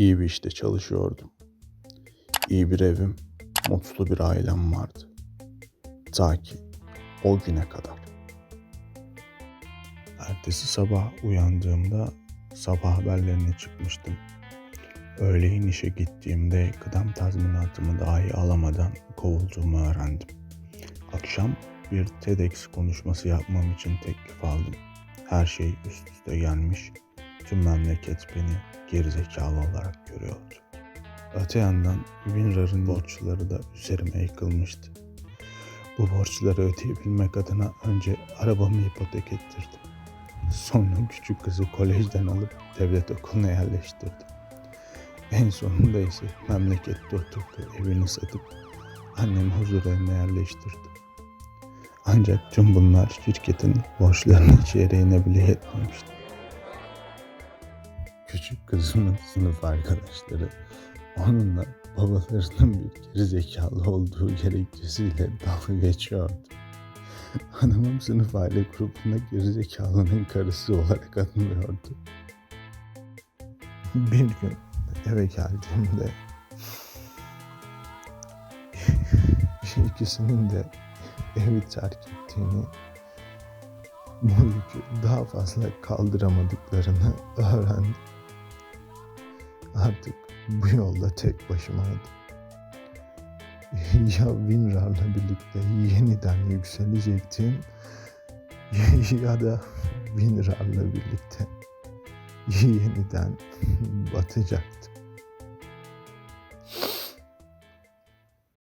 İyi bir işte çalışıyordum. İyi bir evim, mutlu bir ailem vardı. Ta ki o güne kadar. Ertesi sabah uyandığımda sabah haberlerine çıkmıştım. Öğleyin işe gittiğimde kıdem tazminatımı dahi alamadan kovulduğumu öğrendim. Akşam bir TEDx konuşması yapmam için teklif aldım. Her şey üst üste gelmiş. Tüm memleket beni gerizekalı olarak görüyordu. Öte yandan WinRAR'ın borçları da üzerime yıkılmıştı. Bu borçları ödeyebilmek adına önce arabamı ipotek ettirdim. Sonra küçük kızı kolejden alıp devlet okuluna yerleştirdim. En sonunda ise memlekette oturduğu evini satıp annemi huzur evine yerleştirdim. Ancak tüm bunlar şirketin borçlarının çeyreğine bile yetmemişti. Küçük kızımın sınıf arkadaşları onunla babalarının bir gerizekalı olduğu gerekçesiyle dalga geçiyordu. Hanımım sınıf aile grubunda gerizekalının karısı olarak anılıyordu. Bir gün eve geldiğimde ikisinin de evi terk ettiğini, bu yükü daha fazla kaldıramadıklarını öğrendim. Artık bu yolda tek başımaydım. ya Winrar'la birlikte yeniden yükselecektim ya da Winrar'la birlikte yeniden batacaktım.